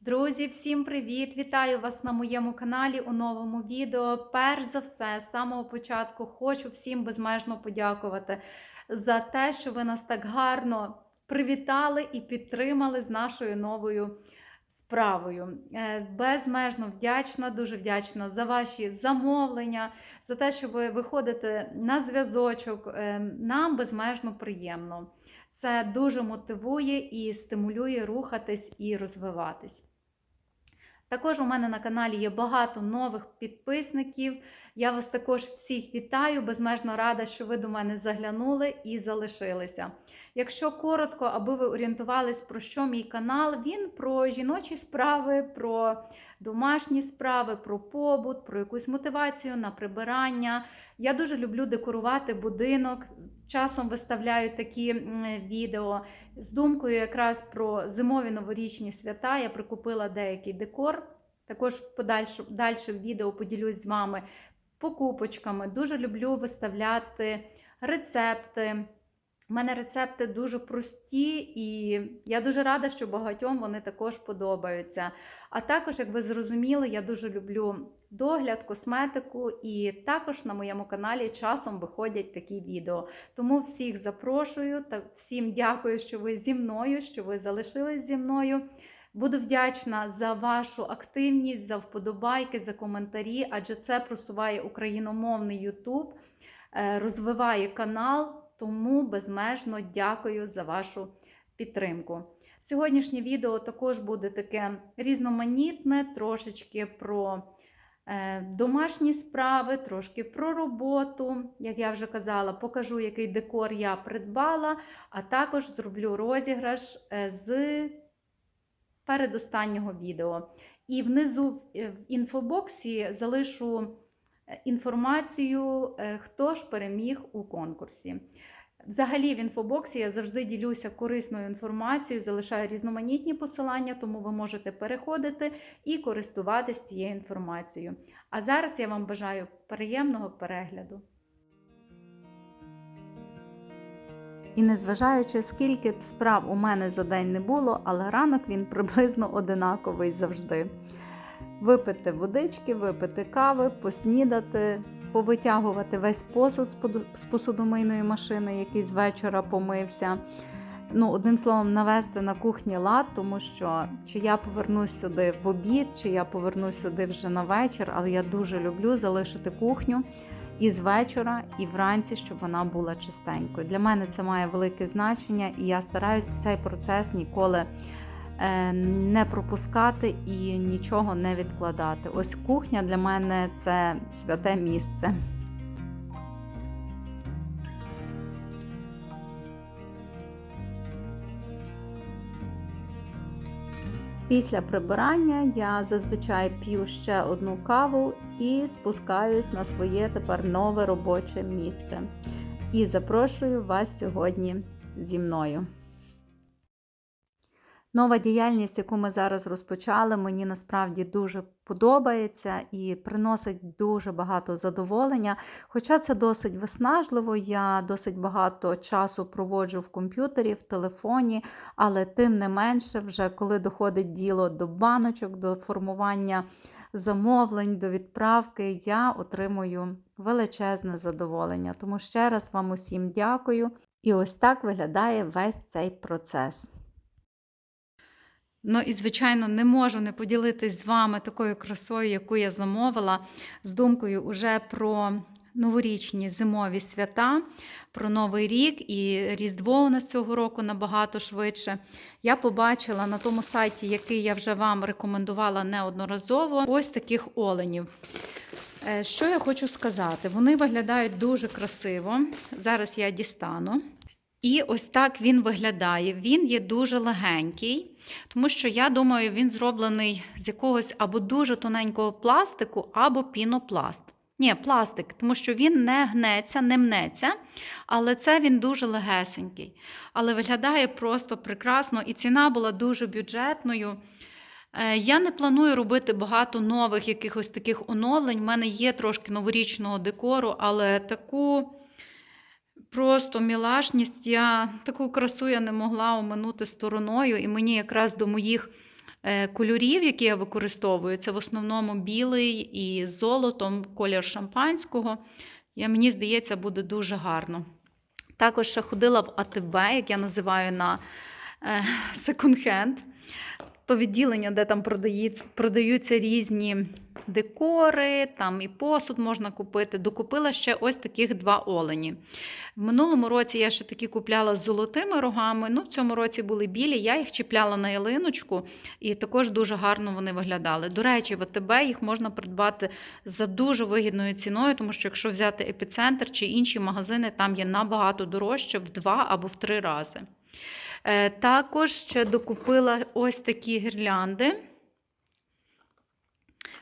Друзі, всім привіт! Вітаю вас на моєму каналі у новому відео. Перш за все, з самого початку хочу всім безмежно подякувати за те, що ви нас так гарно привітали і підтримали з нашою новою справою. Е, Безмежно вдячна, дуже вдячна за ваші замовлення, за те, що ви виходите на зв'язочок. Е, Нам безмежно приємно. Це дуже мотивує і стимулює рухатись і розвиватись. Також у мене на каналі є багато нових підписників. Я вас також всіх вітаю, безмежно рада, що ви до мене заглянули і залишилися. Якщо коротко, аби ви орієнтувались, про що мій канал, він про жіночі справи, про домашні справи, про побут, про якусь мотивацію на прибирання. Я дуже люблю декорувати будинок. Часом виставляю такі відео з думкою якраз про зимові новорічні свята. Я прикупила деякий декор. Також в подальшому відео поділюсь з вами покупочками. Дуже люблю виставляти рецепти. У мене рецепти дуже прості, і я дуже рада, що багатьом вони також подобаються. А також, як ви зрозуміли, я дуже люблю догляд, косметику, і також на моєму каналі часом виходять такі відео. Тому всіх запрошую та всім дякую, що ви зі мною, що ви залишились зі мною. Буду вдячна за вашу активність, за вподобайки, за коментарі, адже це просуває україномовний YouTube, е, розвиває канал. Тому безмежно дякую за вашу підтримку. Сьогоднішнє відео також буде таке різноманітне, трошечки про е, домашні справи, трошки про роботу. Як я вже казала, покажу, який декор я придбала, а також зроблю розіграш е, з передостаннього відео. І внизу в е, інфобоксі залишу інформацію, е, хто ж переміг у конкурсі. Взагалі, в інфобоксі я завжди ділюся корисною інформацією, залишаю різноманітні посилання, тому ви можете переходити і користуватись цією інформацією. А зараз я вам бажаю приємного перегляду. І незважаючи, скільки б справ у мене за день не було, але ранок він приблизно одинаковий завжди. Випити водички, випити кави, поснідати, повитягувати весь посуд з посудомийної машини, який з вечора помився. Ну, одним словом, навести на кухні лад, тому що чи я повернусь сюди в обід, чи я повернусь сюди вже на вечір, але я дуже люблю залишити кухню і з вечора, і вранці, щоб вона була чистенькою. Для мене це має велике значення, і я стараюсь цей процес ніколи не пропускати і нічого не відкладати. Ось кухня для мене це святе місце. Після прибирання я зазвичай п'ю ще одну каву і спускаюсь на своє тепер нове робоче місце. І запрошую вас сьогодні зі мною. Нова діяльність, яку ми зараз розпочали, мені насправді дуже подобається і приносить дуже багато задоволення. Хоча це досить виснажливо, я досить багато часу проводжу в комп'ютері, в телефоні, але тим не менше, вже коли доходить діло до баночок, до формування замовлень, до відправки, я отримую величезне задоволення. Тому ще раз вам усім дякую. І ось так виглядає весь цей процес. Ну і, звичайно, не можу не поділитись з вами такою красою, яку я замовила, з думкою уже про новорічні зимові свята, про Новий рік і Різдво у нас цього року набагато швидше. Я побачила на тому сайті, який я вже вам рекомендувала неодноразово, ось таких оленів. Е, Що я хочу сказати? Вони виглядають дуже красиво. Зараз я дістану. І ось так він виглядає. Він є дуже легенький, тому що я думаю, він зроблений з якогось або дуже тоненького пластику, або пінопласт. Ні, пластик, тому що він не гнеться, не мнеться, але це він дуже легесенький. Але виглядає просто прекрасно, і ціна була дуже бюджетною. Е, Я не планую робити багато нових якихось таких оновлень. У мене є трошки новорічного декору, але таку просто мілашність, я таку красу я не могла оминути стороною, і мені якраз до моїх Е, Кольорів, які я використовую, це в основному білий і золотом, колір шампанського. Я, мені здається, буде дуже гарно. Також ще ходила в АТБ, як я називаю на е, секонд-хенд. То відділення, де там продаються різні декори, там і посуд можна купити. Докупила ще ось таких два олені. В минулому році я ще такі купляла з золотими рогами. Ну, в цьому році були білі. Я їх чіпляла на ялиночку, і також дуже гарно вони виглядали. До речі, в АТБ їх можна придбати за дуже вигідною ціною, тому що якщо взяти епіцентр чи інші магазини, там є набагато дорожче в два або в три рази. Е, Також ще докупила ось такі гірлянди.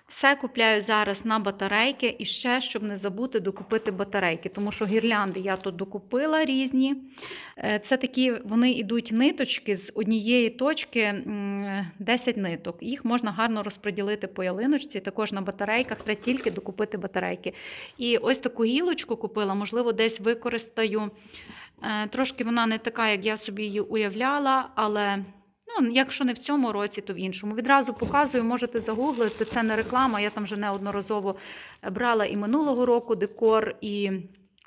Все купляю зараз на батарейки і ще, щоб не забути докупити батарейки, тому що гірлянди я тут докупила різні. Е, Це такі, вони йдуть ниточки з однієї точки 10 ниток. Їх можна гарно розподілити по ялиночці. Також на батарейках треба тільки докупити батарейки. І ось таку гілочку купила, можливо, десь використаю. Е, Трошки вона не така, як я собі її уявляла, але ну, якщо не в цьому році, то в іншому. Відразу показую, можете загуглити. Це не реклама. Я там вже неодноразово брала і минулого року декор, і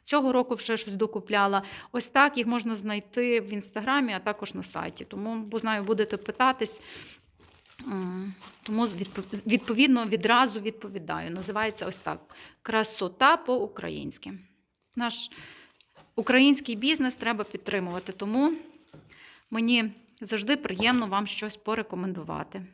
цього року вже щось докупляла. Ось так їх можна знайти в інстаграмі, а також на сайті. Тому, бо знаю, будете питатись. Тому відповідно відразу відповідаю. Називається ось так: красота по-українськи. Наш український бізнес треба підтримувати, тому мені завжди приємно вам щось порекомендувати.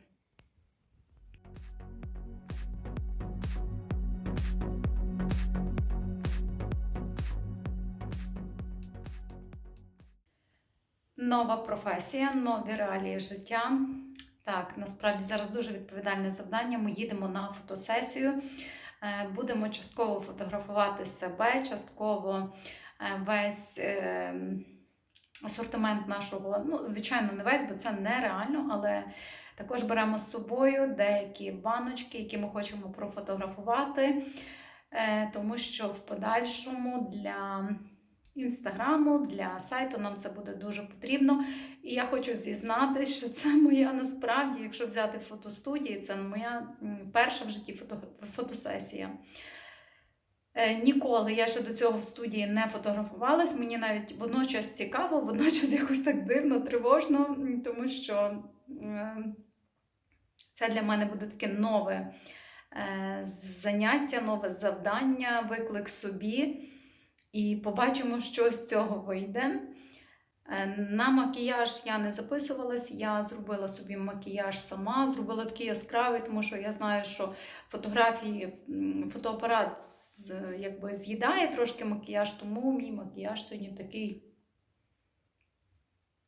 Нова професія, нові реалії життя. Так, насправді зараз дуже відповідальне завдання. Ми їдемо на фотосесію. Е, Будемо частково фотографувати себе, частково е, весь е, асортимент нашого. Ну, звичайно, не весь, бо це нереально, але також беремо з собою деякі баночки, які ми хочемо профотографувати, е, тому що в подальшому для інстаграму, для сайту нам це буде дуже потрібно. І я хочу зізнатись, що це моя насправді, якщо взяти фотостудії, це моя перша в житті фото, фотосесія. Е, Ніколи я ще до цього в студії не фотографувалась. Мені навіть водночас цікаво, водночас якось так дивно, тривожно, тому що це для мене буде таке нове е, заняття, нове завдання, виклик собі. І побачимо, що з цього вийде. Е, На макіяж я не записувалась, я зробила собі макіяж сама, зробила такий яскравий, тому що я знаю, що фотографії, фотоапарат якби з'їдає трошки макіяж, тому мій макіяж сьогодні такий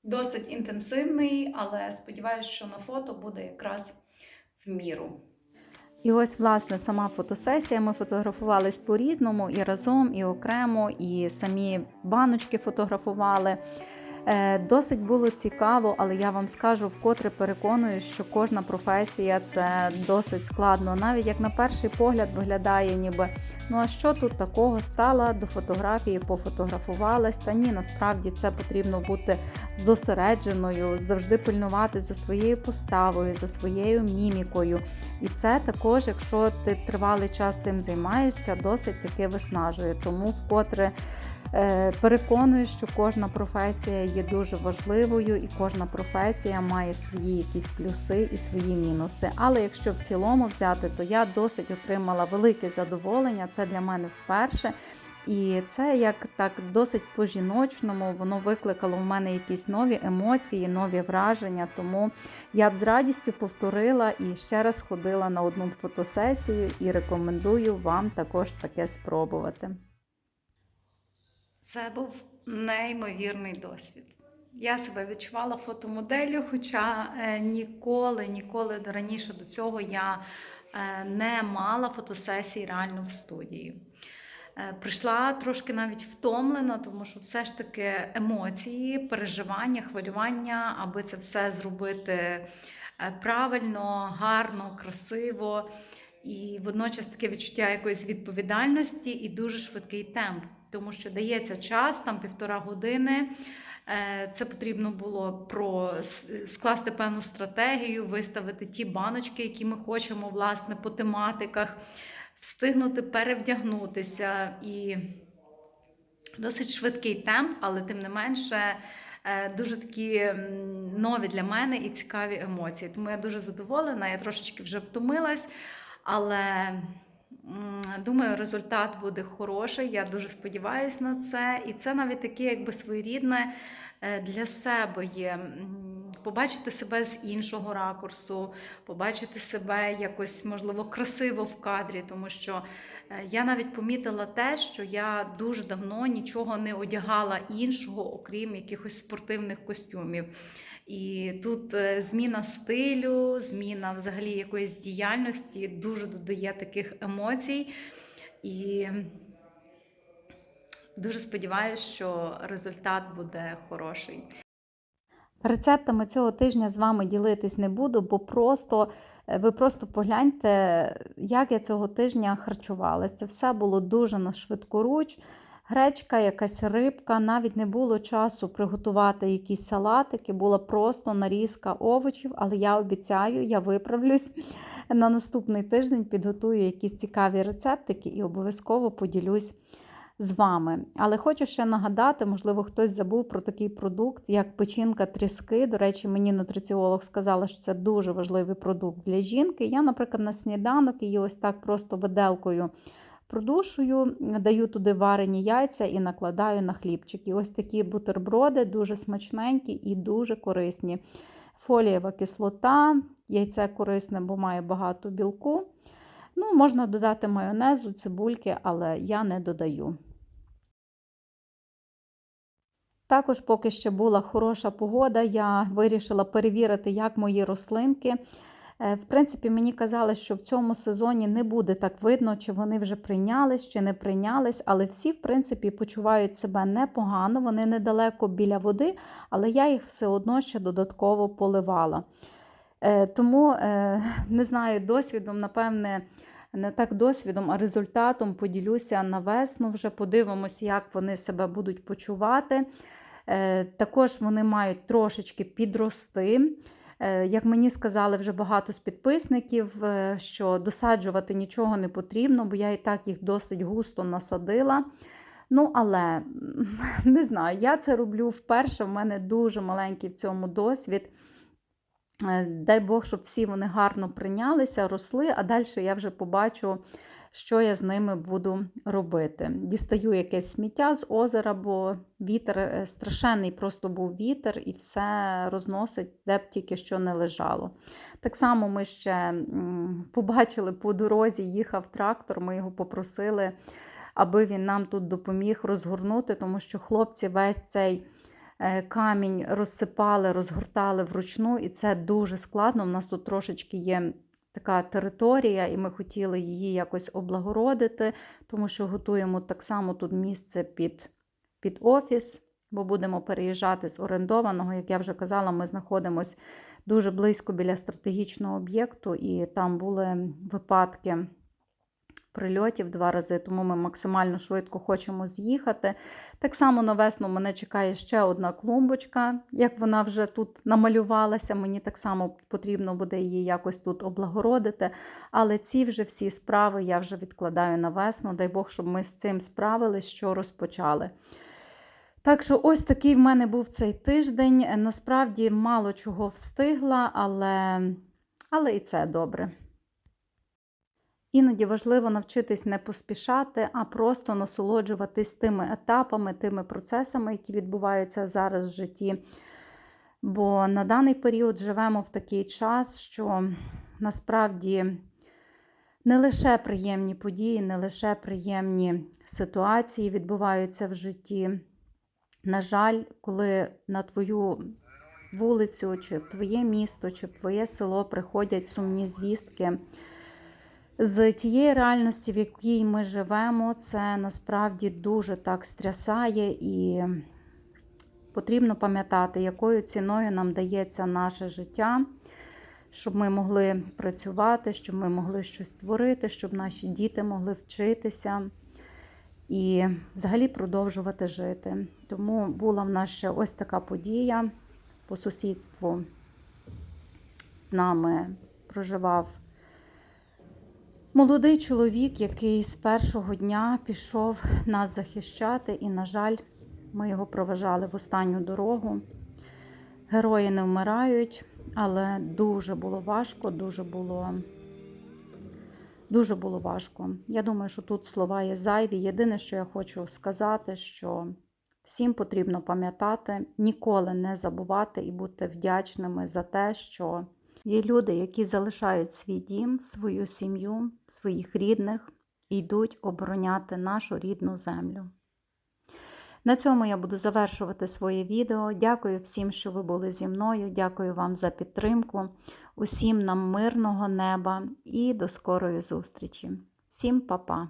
досить інтенсивний, але сподіваюся, що на фото буде якраз в міру. І ось, власне, сама фотосесія. Ми фотографувались по-різному і разом, і окремо, і самі баночки фотографували. Е, Досить було цікаво, але я вам скажу вкотре переконую, що кожна професія це досить складно. Навіть як на перший погляд виглядає, ніби ну а що тут такого стала до фотографії, пофотографувалась. Та ні, насправді це потрібно бути зосередженою, завжди пильнувати за своєю поставою, за своєю мімікою. І це також, якщо ти тривалий час тим займаєшся, досить таки виснажує. Тому вкотре. Е, Переконую, що кожна професія є дуже важливою, і кожна професія має свої якісь плюси і свої мінуси. Але якщо в цілому взяти, то я досить отримала велике задоволення. Це для мене вперше. І це як так досить по-жіночному, воно викликало в мене якісь нові емоції, нові враження. Тому я б з радістю повторила і ще раз ходила на одну фотосесію і рекомендую вам також таке спробувати. Це був неймовірний досвід. Я себе відчувала фотомоделлю, хоча е, ніколи, ніколи раніше до цього я е, не мала фотосесій реально в студії. Е, Прийшла трошки навіть втомлена, тому що все ж таки емоції, переживання, хвилювання, аби це все зробити правильно, гарно, красиво. І водночас таке відчуття якоїсь відповідальності і дуже швидкий темп, тому що дається час, там півтора години. Е, Це потрібно було про скласти певну стратегію, виставити ті баночки, які ми хочемо, власне, по тематиках, встигнути перевдягнутися і досить швидкий темп, але тим не менше е, дуже такі нові для мене і цікаві емоції. Тому я дуже задоволена, я трошечки вже втомилась, але думаю, результат буде хороший. Я дуже сподіваюся на це. І це навіть таке, якби своєрідне е, для себе є. Побачити себе з іншого ракурсу, побачити себе якось, можливо, красиво в кадрі, тому що Е, Я навіть помітила те, що я дуже давно нічого не одягала іншого, окрім якихось спортивних костюмів. І тут е, зміна стилю, зміна взагалі якоїсь діяльності дуже додає таких емоцій. І дуже сподіваюся, що результат буде хороший. Рецептами цього тижня з вами ділитись не буду, бо просто е, ви просто погляньте, як я цього тижня харчувалася. Це все було дуже на швидкоруч. Гречка, якась рибка, навіть не було часу приготувати якісь салатики, була просто нарізка овочів, але я обіцяю, я виправлюсь на наступний тиждень, підготую якісь цікаві рецептики і обов'язково поділюсь з вами. Але хочу ще нагадати, можливо, хтось забув про такий продукт, як печінка тріски. До речі, мені нутриціолог сказала, що це дуже важливий продукт для жінки. Я, наприклад, на сніданок її ось так просто виделкою продушую, даю туди варені яйця і накладаю на хлібчик. І ось такі бутерброди дуже смачненькі і дуже корисні. Фолієва кислота, яйце корисне, бо має багато білку. Ну, Можна додати майонезу, цибульки, але я не додаю. Також, поки ще була хороша погода, я вирішила перевірити, як мої рослинки. Е, В принципі, мені казали, що в цьому сезоні не буде так видно, чи вони вже прийнялись, чи не прийнялись, але всі, в принципі, почувають себе непогано, вони недалеко біля води, але я їх все одно ще додатково поливала. Е, Тому е, не знаю, досвідом, напевне, не так досвідом, а результатом поділюся на весну. Вже подивимося, як вони себе будуть почувати. Також вони мають трошечки підрости. Е, Як мені сказали вже багато з підписників, е, що досаджувати нічого не потрібно, бо я і так їх досить густо насадила. Ну, але не знаю, я це роблю вперше. В мене дуже маленький в цьому досвід. Е, Дай Бог, щоб всі вони гарно прийнялися, росли, а далі я вже побачу, що я з ними буду робити. Дістаю якесь сміття з озера, бо вітер е, страшенний, просто був вітер і все розносить, де б тільки що не лежало. Так само ми ще побачили по дорозі, їхав трактор, ми його попросили, аби він нам тут допоміг розгорнути, тому що хлопці весь цей е, камінь розсипали, розгортали вручну, і це дуже складно. У нас тут трошечки є така територія, і ми хотіли її якось облагородити, тому що готуємо так само тут місце під, під офіс, бо будемо переїжджати з орендованого. Як я вже казала, ми знаходимося дуже близько біля стратегічного об'єкту, і там були випадки прильотів два рази, тому ми максимально швидко хочемо з'їхати. Так само на весну мене чекає ще одна клумбочка, як вона вже тут намалювалася. Мені так само потрібно буде її якось тут облагородити. Але ці вже всі справи я вже відкладаю на весну. Дай Бог, щоб ми з цим справились, що розпочали. Так що ось такий в мене був цей тиждень. Насправді мало чого встигла, але, але і це добре. Іноді важливо навчитись не поспішати, а просто насолоджуватись тими етапами, тими процесами, які відбуваються зараз в житті. Бо на даний період живемо в такий час, що насправді не лише приємні події, не лише приємні ситуації відбуваються в житті. На жаль, коли на твою вулицю, чи в твоє місто, чи в твоє село приходять сумні звістки з тієї реальності, в якій ми живемо, це насправді дуже так стрясає і потрібно пам'ятати, якою ціною нам дається наше життя, щоб ми могли працювати, щоб ми могли щось творити, щоб наші діти могли вчитися. і взагалі продовжувати жити. Тому була в нас ще ось така подія по сусідству. З нами проживав молодий чоловік, який з першого дня пішов нас захищати, і, на жаль, ми його проважали в останню дорогу. Герої не вмирають, але дуже було важко, дуже було. Дуже було важко. Я думаю, що тут слова є зайві. Єдине, що я хочу сказати, що всім потрібно пам'ятати, ніколи не забувати і бути вдячними за те, що є люди, які залишають свій дім, свою сім'ю, своїх рідних і йдуть обороняти нашу рідну землю. На цьому я буду завершувати своє відео. Дякую всім, що ви були зі мною. Дякую вам за підтримку. Усім нам мирного неба і до скорої зустрічі. Всім па-па!